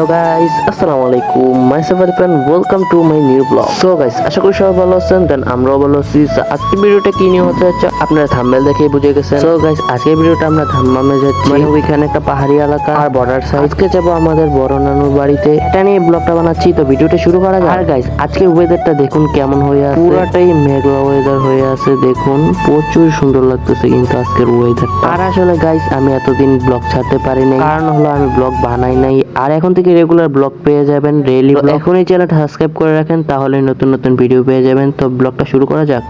Hello guys আসসালামু আলাইকুম my safari friend welcome to my new blog so guys আশা করি সবাই ভালো আছেন দেন আমরাও ভালো আছি। So, আজকের ভিডিওটা কি নিয়ে হতে যাচ্ছে? আপনারা থাম্বনেল দেখেই বুঝে গেছেন। সো গাইস আজকের ভিডিওটা আমরা ধাম্মামে যাচ্ছি। মানে ওইখানে একটা পাহাড়ি এলাকা। আর বর্ডার সাইড আজকে যাব আমাদের বড় নানুর বাড়িতে। এটা নিয়ে ব্লগটা বানাচ্ছি। তো ভিডিওটা শুরু করা যাক। আর গাইস আজকের ওয়েদারটা দেখুন কেমন হয়ে আছে। পুরাটাই মেঘলা ওয়েদার হয়ে আছে দেখুন। প্রচুর সুন্দর লাগতেছে কিন্তু আজকের ওয়েদারটা আর আসলে গাইস আমি এতদিন ব্লগ ছাড়তে পারি নাই। কারণ হলো আমি ব্লগ বানাই নাই। আর এখন থেকে রেগুলার ব্লগ পেয়ে যাবেন ডেইলি এখনই চ্যানেলটা সাবস্ক্রাইব করে রাখেন তাহলে নতুন নতুন ভিডিও পেয়ে যাবেন। তো ব্লগটা শুরু করা যাক।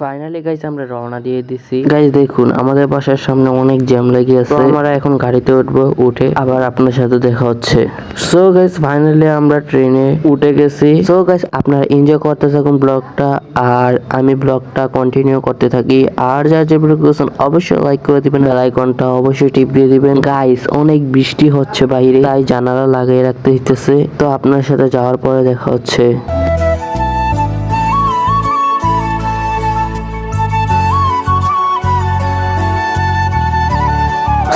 ফাইনালি গাইজ আমরা রওনা দিয়ে দিছি। গাইজ দেখুন আমাদের বাসার সামনে অনেক জ্যাম লেগে আছে। আমরা এখন গাড়িতে উঠবো উঠে আবার আপনার সাথে দেখা হচ্ছে। সো গাইজ ফাইনালি আমরা ট্রেনে উঠে গেছি। সো গাইজ আপনারা এনজয় করতে থাকুন ব্লগটা আর আমি ব্লগটা কন্টিনিউ করতে থাকি। আর যা যে করছেন অবশ্যই লাইক করে দিবেন। বেল আইকনটা অবশ্যই টিপ দিয়ে দিবেন। গাইজ অনেক বৃষ্টি হচ্ছে বাইরে তাই জানালা লাগিয়ে রাখতে হইতেছে। তো আপনার সাথে যাওয়ার পরে দেখা হচ্ছে।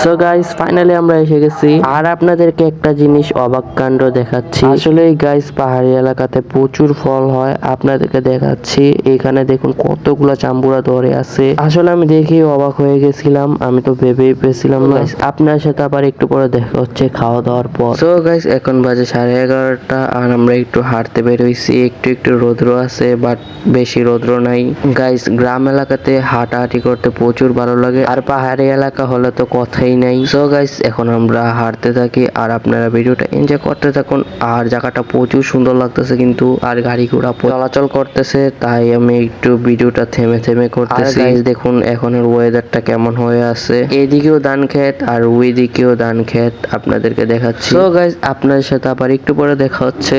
সো গাইস ফাইনালি আমরা এসে গেছি। আর আপনাদেরকে একটা জিনিস অবাক কাণ্ড দেখাচ্ছি। আসলে এই গাইস পাহাড়ি এলাকাতে প্রচুর ফল হয় আপনাদেরকে দেখাচ্ছি। এখানে দেখুন কতগুলো চাম্বুরা ধরে আছে। আসলে আমি দেখে অবাক হয়ে গেছিলাম আমি তো ভেবেই পেয়েছিলাম না। আপনার সাথে আবার একটু পরে দেখা হচ্ছে খাওয়া দাওয়ার পর। সো গাইস এখন বাজে সাড়ে এগারোটা আর আমরা একটু হাঁটতে বেরোইছি। একটু একটু রৌদ্র আছে বাট বেশি রৌদ্র নাই। গাইস গ্রাম এলাকাতে হাঁটাহাঁটি করতে প্রচুর ভালো লাগে। আর পাহাড়ি এলাকা হলে তো কথাই নাই। সো গাইস এখন আমরা হাঁটতে থাকি আর আপনারা ভিডিওটা এনজয় করতে থাকুন। আর জায়গাটা প্রচুর সুন্দর লাগতেছে কিন্তু আর গাড়ি ঘোড়া চলাচল করতেছে তাই আমি একটু ভিডিওটা থেমে থেমে করতেছি। দেখুন এখনের ওয়েদারটা কেমন হয়ে আছে। এদিকেও ধান ক্ষেত আর ওইদিকেও ধান ক্ষেত আপনাদেরকে দেখাচ্ছি। সো গাইস আপনাদের সাথে আবার একটু পরে দেখা হচ্ছে।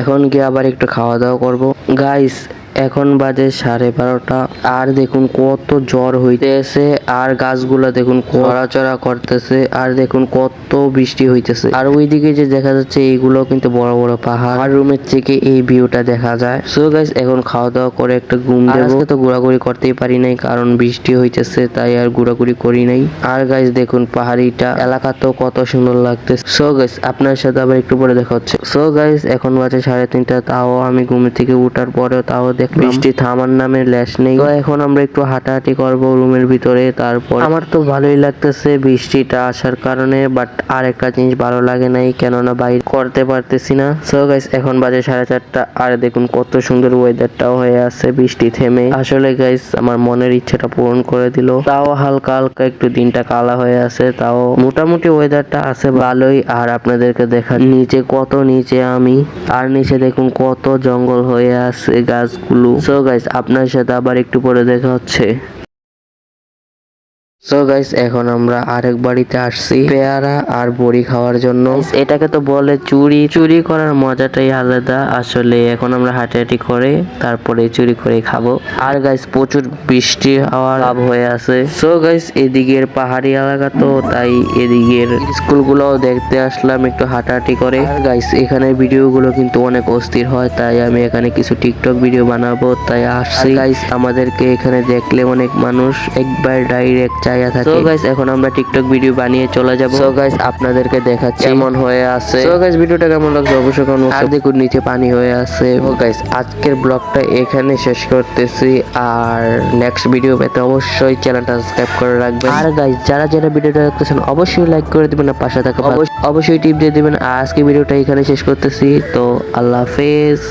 এখন গিয়ে আবার একটু খাওয়া দাওয়া করব। গাইস এখন বাজে সাড়ে বারোটা। আর দেখুন কত জ্বর হইতেছে আর গাছগুলা দেখুন চড়াচড়া করতেছে আর দেখুন কত বৃষ্টি হইতেছে। আর ওইদিকে যে দেখা যাচ্ছে এইগুলো কিন্তু বড় বড় পাহাড়। আর রুমের থেকে এই ভিউটা দেখা যায়। সো গাইস এখন খাওয়া দাওয়া করে একটা ঘুম দেবো। তো ঘোরাঘুরি করতেই পারি নাই কারণ বৃষ্টি হইতেছে তাই আর ঘোরাঘুরি করি নাই। আর গাইস দেখুন পাহাড়িটা এলাকা তো কত সুন্দর লাগতেছে। সো গাইস আপনার সাথে আবার একটু পরে দেখা হচ্ছে। সো গাইস এখন বাজে সাড়ে তিনটা তাও আমি ঘুমের থেকে উঠার পরেও তাও দেখলাম। বৃষ্টি থামার নামে ল্যাস নেই। তো এখন আমরা একটু হাঁটাহাঁটি করব রুমের ভিতরে তারপর আমার তো ভালোই লাগতেছে বৃষ্টিটা আসার কারণে বাট আর একটা জিনিস ভালো লাগে নাই কেননা বাইর করতে পারতেছি না। সো গাইস এখন বাজে সাড়ে চারটা আর দেখুন কত সুন্দর ওয়েদারটাও হয়ে আছে বৃষ্টি থেমে। আসলে গাইস আমার মনের ইচ্ছাটা পূরণ করে দিল। তাও হালকা হালকা একটু দিনটা কালা হয়ে আছে তাও মোটামুটি ওয়েদারটা আছে ভালোই আর আপনাদেরকে দেখা নিচে কত নিচে আমি আর নিচে দেখুন কত জঙ্গল হয়ে আছে গাছগুলো। সো গাইস আপনার সাথে আবার একটু পরে দেখা হচ্ছে। সো গাইস এখন আমরা আরেক বাড়িতে আসছি। পেয়ারা আর বড়ি খাওয়ার জন্য। এটাকে তো বলে চুরি। চুরি করার মজাটাই আলাদা। আসলে এখন আমরা হাঁটাহাঁটি করে তারপরে চুরি করে খাব। আর গাইস প্রচুর বৃষ্টি হওয়ার লাভ হয়ে আছে। সো গাইস এদিকের পাহাড়ি এলাকা তো, তাই এদিকের স্কুলগুলোও দেখতে আসলাম একটু হাঁটাহাঁটি করে। আর গাইস এখানে ভিডিওগুলো কিন্তু অনেক অস্থির হয়, তাই আমি এখানে কিছু টিকটক ভিডিও বানাবো, তাই আসছি। গাইস আমাদেরকে এখানে দেখলে অনেক মানুষ, একবার ডাইরেক্ট চাইয়া থাকে। সো গাইস এখন আমরা টিকটক ভিডিও বানিয়ে চলে যাব। সো গাইস আপনাদেরকে দেখাচ্ছি। কেমন হয়ে আছে? সো গাইস ভিডিওটা কেমন লাগছে? অবশ্যই কমেন্ট আর দেখুন নিচে পানি হয়ে আছে। ও গাইস আজকের ব্লগটা এখানে শেষ করতেছি। আর নেক্সট ভিডিও পেতে অবশ্যই চ্যানেলটা সাবস্ক্রাইব করে রাখবেন। আর গাইস যারা যারা ভিডিওটা দেখতেছেন অবশ্যই লাইক করে দিবেন আর পাশে থাকা অবশ্যই টিপ দিয়ে দিবেন। আর আজকে ভিডিওটা এখানে শেষ করতেছি। তো আল্লাহ হাফেজ।